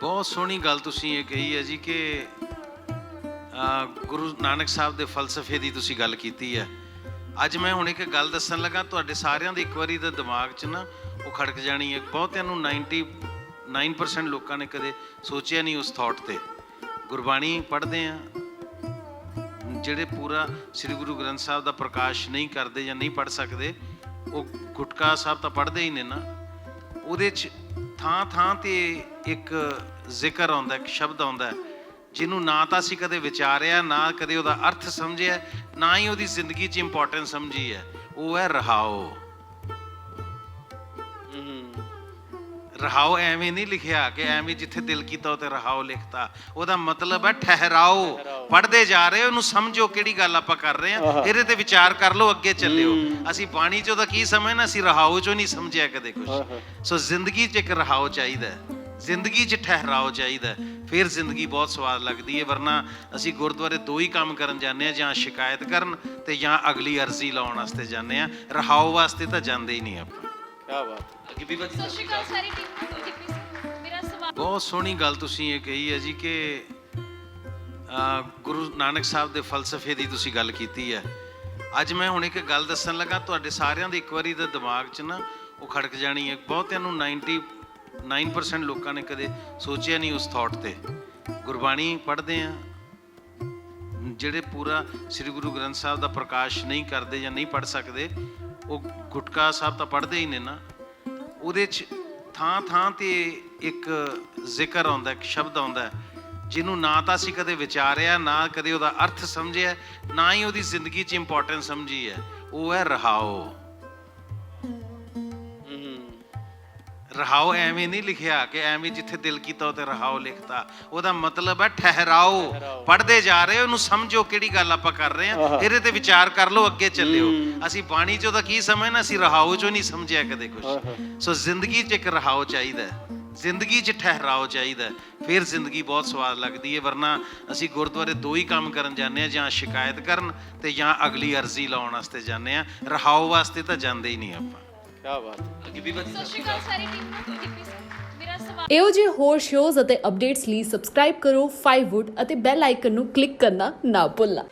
ਬਹੁਤ ਸੋਹਣੀ ਗੱਲ ਤੁਸੀਂ ਇਹ ਕਹੀ ਹੈ ਜੀ ਕਿ ਗੁਰੂ ਨਾਨਕ ਸਾਹਿਬ ਦੇ ਫਲਸਫੇ ਦੀ ਤੁਸੀਂ ਗੱਲ ਕੀਤੀ ਹੈ। ਅੱਜ ਮੈਂ ਹੁਣ ਇੱਕ ਗੱਲ ਦੱਸਣ ਲੱਗਾ, ਤੁਹਾਡੇ ਸਾਰਿਆਂ ਦੇ ਇੱਕ ਵਾਰੀ ਦਾ ਦਿਮਾਗ 'ਚ ਨਾ ਉਹ ਖੜਕ ਜਾਣੀ ਹੈ। ਬਹੁਤਿਆਂ ਨੂੰ 99% ਲੋਕਾਂ ਨੇ ਕਦੇ ਸੋਚਿਆ ਨਹੀਂ ਉਸ ਥਾਟ ਤੇ। ਗੁਰਬਾਣੀ ਪੜ੍ਹਦੇ ਆ। ਜਿਹੜੇ ਪੂਰਾ ਸ੍ਰੀ ਗੁਰੂ ਗ੍ਰੰਥ ਸਾਹਿਬ ਦਾ ਪ੍ਰਕਾਸ਼ ਨਹੀਂ ਕਰਦੇ ਜਾਂ ਨਹੀਂ ਪੜ੍ਹ ਸਕਦੇ, ਉਹ ਗੁਟਕਾ ਸਾਹਿਬ ਤਾਂ ਪੜ੍ਹਦੇ ਹੀ ਨੇ ਨਾ। ਉਹਦੇ 'ਚ ਥਾਂ ਥਾਂ ਤੇ ਇੱਕ ਜ਼ਿਕਰ ਆਉਂਦਾ, ਇੱਕ ਸ਼ਬਦ ਆਉਂਦਾ ਜਿਹਨੂੰ ਨਾ ਤਾਂ ਅਸੀਂ ਕਦੇ ਵਿਚਾਰਿਆ, ਨਾ ਕਦੇ ਉਹਦਾ ਅਰਥ ਸਮਝਿਆ, ਨਾ ਹੀ ਉਹਦੀ ਜ਼ਿੰਦਗੀ 'ਚ ਇੰਪੋਰਟੈਂਸ ਸਮਝੀ ਹੈ। ਉਹ ਹੈ ਰਹਾਓ। ਰਹਾਓ ਐਵੇਂ ਨਹੀਂ ਲਿਖਿਆ ਕਿ ਐਵੇਂ ਜਿੱਥੇ ਦਿਲ ਕੀਤਾ ਉਤੇ ਰਹਾਓ ਲਿਖਤਾ। ਉਹਦਾ ਮਤਲਬ ਹੈ ਠਹਿਰਾਓ। ਪੜਦੇ ਜਾ ਰਹੇ ਹੋ ਉਹਨੂੰ ਸਮਝੋ ਕਿਹੜੀ ਗੱਲ ਆਪਾਂ ਕਰ ਰਹੇ ਹਾਂ। ਇਹਦੇ ਤੇ ਵਿਚਾਰ ਕਰ ਲਓ ਅੱਗੇ ਚੱਲਿਓ। ਅਸੀਂ ਬਾਣੀ ਚੋਂ ਤਾਂ ਕੀ ਸਮਝਣਾ? ਅਸੀਂ ਰਹਾਓ ਚੋਂ ਨਹੀਂ ਸਮਝਿਆ ਕਦੇ ਕੁਝ ਸੋ ਜ਼ਿੰਦਗੀ 'ਚ ਇੱਕ ਰਹਾਓ ਚਾਹੀਦਾ ਜ਼ਿੰਦਗੀ 'ਚ ਠਹਿਰਾਓ ਚਾਹੀਦਾ। ਫਿਰ ਜ਼ਿੰਦਗੀ ਬਹੁਤ ਸਵਾਦ ਲੱਗਦੀ ਹੈ ਵਰਨਾ ਅਸੀਂ ਗੁਰਦੁਆਰੇ ਦੋ ਹੀ ਕੰਮ ਕਰਨ ਜਾਂਦੇ ਆ ਜਾਂ ਸ਼ਿਕਾਇਤ ਕਰਨ ਤੇ ਜਾਂ ਅਗਲੀ ਅਰਜ਼ੀ ਲਾਉਣ ਵਾਸਤੇ ਜਾਂਦੇ ਆ ਰਹਾਓ ਵਾਸਤੇ ਤਾਂ ਜਾਂਦੇ ਹੀ ਨਹੀਂ ਆਪਾਂ। ਕੀ ਬਾਤ ਅੱਗੇ ਬੀਬਾ ਜੀ ਸਤਿ ਸ਼੍ਰੀ ਅਕਾਲ ਸਾਰੀ ਟੀਮ ਨੂੰ ਜਿੱਪੀ ਸਿੰਘ ਮੇਰਾ ਸਵਾਲ ਬਹੁਤ ਸੋਹਣੀ ਗੱਲ ਤੁਸੀਂ ਇਹ ਕਹੀ ਹੈ ਜੀ ਕਿ ਅ, ਗੁਰੂ ਨਾਨਕ ਸਾਹਿਬ ਦੇ ਫਲਸਫੇ ਦੀ ਤੁਸੀਂ ਗੱਲ ਕੀਤੀ ਹੈ। ਅੱਜ ਮੈਂ ਹੁਣ ਇੱਕ ਗੱਲ ਦੱਸਣ ਲੱਗਾ ਤੁਹਾਡੇ ਸਾਰਿਆਂ ਦੇ ਇੱਕ ਵਾਰੀ ਦਾ ਦਿਮਾਗ 'ਚ ਨਾ ਉਹ ਖੜਕ ਜਾਣੀ ਹੈ। ਬਹੁਤਿਆਂ ਨੂੰ 99% ਲੋਕਾਂ ਨੇ ਕਦੇ ਸੋਚਿਆ ਨਹੀਂ ਉਸ ਥਾਟ ਤੇ। ਗੁਰਬਾਣੀ ਪੜ੍ਹਦੇ ਆ ਜਿਹੜੇ ਪੂਰਾ ਸ੍ਰੀ ਗੁਰੂ ਗ੍ਰੰਥ ਸਾਹਿਬ ਦਾ ਪ੍ਰਕਾਸ਼ ਨਹੀਂ ਕਰਦੇ ਜਾਂ ਨਹੀਂ ਪੜ੍ਹ ਸਕਦੇ, ਉਹ ਗੁਟਕਾ ਸਾਹਿਬ ਤਾਂ ਪੜ੍ਹਦੇ ਹੀ ਨੇ ਨਾ। ਉਹਦੇ 'ਚ ਥਾਂ ਥਾਂ ਤੇ ਇੱਕ ਜ਼ਿਕਰ ਆਉਂਦਾ, ਇੱਕ ਸ਼ਬਦ ਆਉਂਦਾ, ਜਿਹਨੂੰ ਨਾ ਤਾਂ ਅਸੀਂ ਕਦੇ ਵਿਚਾਰਿਆ, ਨਾ ਕਦੇ ਉਹਦਾ ਅਰਥ ਸਮਝਿਆ, ਨਾ ਹੀ ਉਹਦੀ ਜ਼ਿੰਦਗੀ 'ਚ ਇੰਪੋਰਟੈਂਸ ਸਮਝੀ ਹੈ। ਉਹ ਹੈ ਰਹਾਓ। ਰਹਾਓ ਐਵੇਂ ਨਹੀਂ ਲਿਖਿਆ ਕਿ ਐਵੇਂ ਜਿੱਥੇ ਦਿਲ ਕੀਤਾ ਉਤੇ ਰਹਾਓ ਲਿਖਤਾ। ਉਹਦਾ ਮਤਲਬ ਹੈ ਠਹਿਰਾਓ। ਪੜਦੇ ਜਾ ਰਹੇ ਉਹਨੂੰ ਸਮਝੋ ਕਿਹੜੀ ਗੱਲ ਆਪਾਂ ਕਰ ਰਹੇ ਹਾਂ। ਇਹਦੇ ਤੇ ਵਿਚਾਰ ਕਰ ਲਓ ਅੱਗੇ ਚੱਲਿਓ। ਅਸੀਂ ਬਾਣੀ ਚੋਂ ਤਾਂ ਕੀ ਸਮਝਣਾ? ਅਸੀਂ ਰਹਾਓ ਚੋਂ ਨਹੀਂ ਸਮਝਿਆ ਕਦੇ ਕੁਝ ਸੋ ਜ਼ਿੰਦਗੀ 'ਚ ਇੱਕ ਰਹਾਓ ਚਾਹੀਦਾ ਜ਼ਿੰਦਗੀ 'ਚ ਠਹਿਰਾਓ ਚਾਹੀਦਾ। ਫਿਰ ਜ਼ਿੰਦਗੀ ਬਹੁਤ ਸਵਾਦ ਲੱਗਦੀ ਹੈ ਵਰਨਾ ਅਸੀਂ ਗੁਰਦੁਆਰੇ ਦੋ ਹੀ ਕੰਮ ਕਰਨ ਜਾਂਦੇ ਆ ਜਾਂ ਸ਼ਿਕਾਇਤ ਕਰਨ ਤੇ ਜਾਂ ਅਗਲੀ ਅਰਜ਼ੀ ਲਾਉਣ ਵਾਸਤੇ ਜਾਂਦੇ ਆ ਰਹਾਓ ਵਾਸਤੇ ਤਾਂ ਜਾਂਦੇ ਹੀ ਨਹੀਂ ਆਪਾਂ। ਕੀ ਬਾਤ ਅੱਗੇ ਬੀਬਾ ਜੀ ਸਤਿ ਸ਼੍ਰੀ ਅਕਾਲ ਸਾਰੀ ਟੀਮ ਨੂੰ ਜਿੱਪੀ ਸਿੰਘ ਮੇਰਾ ਸਵਾਲ ਇਹੋ ਜਿਹੇ ਹੋਰ ਸ਼ੋਜ਼ ਅਤੇ ਅਪਡੇਟਸ ਲਈ ਸਬਸਕ੍ਰਾਈਬ ਕਰੋ 5wood ਅਤੇ ਬੈਲ ਆਈਕਨ ਨੂੰ ਕਲਿੱਕ ਕਰਨਾ ਨਾ ਭੁੱਲਣਾ।